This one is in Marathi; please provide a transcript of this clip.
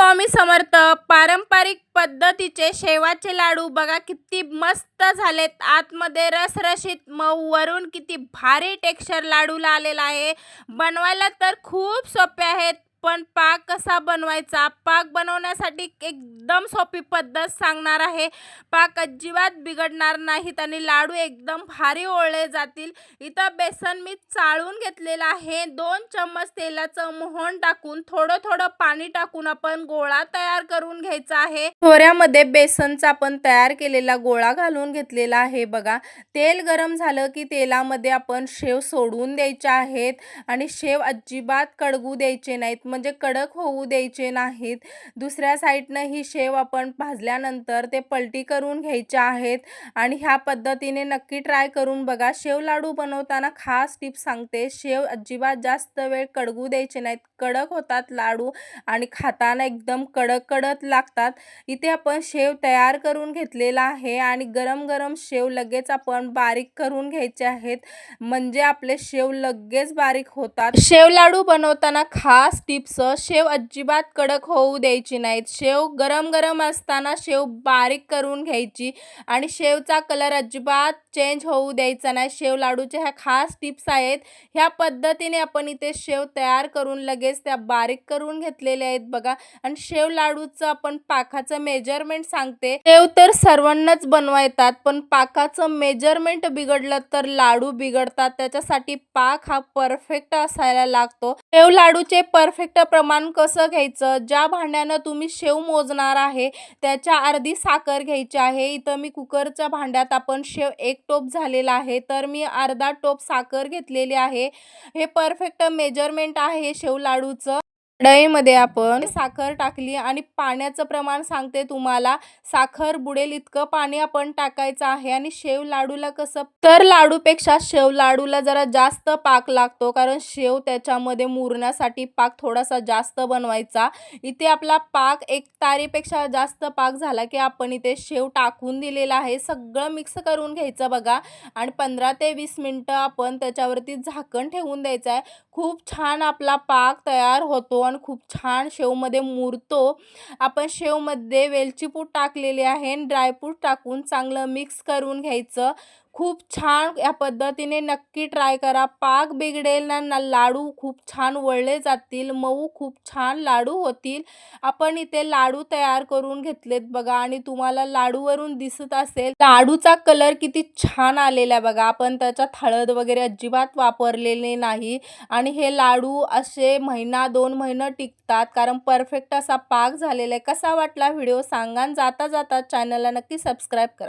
स्वामी समर्थ पारंपरिक पद्धतीचे शेवाचे लाडू बघा किती मस्त झालेत. आतमध्ये रसरशीत मऊ वरून किती भारी टेक्स्चर लाडूला आलेला आहे. बनवायला तर खूप सोपे आहेत. पण पाक कसा बनवायचा? पाक बनवण्यासाठी एकदम सोपी पद्धत सांगणार आहे. पाक अजिबात बिघडणार नाहीत आणि लाडू एकदम भारी ओळले जातील. इथं बेसन मी चाळून घेतलेलं आहे. दोन चम्मच तेलाचं मोहन टाकून थोडं थोडं पाणी टाकून आपण गोळा तयार करून घ्यायचा आहे. थोऱ्यामध्ये बेसनचा आपण तयार केलेला गोळा घालून घेतलेला आहे बघा. तेल गरम झालं की तेलामध्ये आपण शेव सोडून द्यायचे आहेत आणि शेव अजिबात कडगू द्यायचे नाहीत. म्हणजे कडक होऊ द्यायचे नाहीत. दुसऱ्या साईडनं ही शेव आपण भाजल्यानंतर ते पलटी करून घ्यायचे आहेत. आणि ह्या पद्धतीने नक्की ट्राय करून बघा. शेव लाडू बनवताना खास टिप सांगते. शेव अजिबात जास्त वेळ कडगू द्यायचे नाहीत. कडक होतात लाडू आणि खाताना एकदम कडक कडक लागतात. इथे आपण शेव तयार करून घेतलेला आहे आणि गरम गरम शेव लगेच आपण बारीक करून घ्यायचे आहेत. म्हणजे आपले शेव लगेच बारीक होतात. शेव लाडू बनवताना खास टिप टिप्स शेव अजिबात कडक होऊ द्यायची नाहीत. शेव गरम गरम असताना शेव बारीक करून घ्यायची आणि शेवचा कलर अजिबात चेंज होऊ द्यायचा नाही. शेव लाडूच्या ह्या खास टिप्स आहेत. ह्या पद्धतीने आपण इथे शेव तयार करून लगेच त्या बारीक करून घेतलेल्या आहेत बघा. आणि शेव लाडूचं आपण पाखाचं मेजरमेंट सांगते. शेव तर सर्वांनाच बनवा येतात पण पाकाचं मेजरमेंट बिघडलं तर लाडू बिघडतात. त्याच्यासाठी पाक हा परफेक्ट असायला लागतो. शेव लाडूचे परफेक्ट प्रमाण कसं घ्यायचं? ज्या भांड्यानं तुम्ही शेव मोजणार आहे त्याच्या अर्धी साखर घ्यायची आहे. इथं मी कुकरच्या भांड्यात आपण शेव एक टोप झालेला आहे तर मी अर्धा टोप साखर घेतलेली आहे. हे परफेक्ट मेजरमेंट आहे शेव लाडूचं. कढईमध्ये आपण साखर टाकली आणि पाण्याचं प्रमाण सांगते तुम्हाला. साखर बुडेल इतकं पाणी आपण टाकायचं आहे आणि शेव लाडूला कसं? तर लाडूपेक्षा शेव लाडूला जरा जास्त पाक लागतो कारण शेव त्याच्यामध्ये मुरण्यासाठी पाक थोडासा जास्त बनवायचा. इथे आपला पाक एक तारीपेक्षा जास्त पाक झाला की आपण इथे शेव टाकून दिलेला आहे. सगळं मिक्स करून घ्यायचं बघा. आणि पंधरा ते वीस मिनटं आपण त्याच्यावरती झाकण ठेवून द्यायचं आहे. खूप छान आपला पाक तयार होतो आपण खूप छान शेवमध्ये मुरतो. आपण शेवमध्ये वेलची पूड टाकलेली आहे ड्रायफ्रूट टाकून चांगलं मिक्स करून घ्यायचं. खूप छान या पद्धतीने नक्की ट्राय करा. पाक बिघडेल ना ना लाडू खूप छान वळले जातील मऊ खूप छान लाडू होतील. आपण इथे लाडू तयार करून घेतलेत बघा आणि तुम्हाला लाडूवरून दिसत असेल. लाडूचा कलर किती छान आलेला आहे बघा. आपण त्याच्यात हळद वगैरे अजिबात वापरलेले नाही आणि हे लाडू असे महिना दोन महिना टिकतात कारण परफेक्ट असा पाक झालेला आहे. कसा वाटला व्हिडिओ सांगा जाता जाता चॅनलला नक्की सबस्क्राईब करा.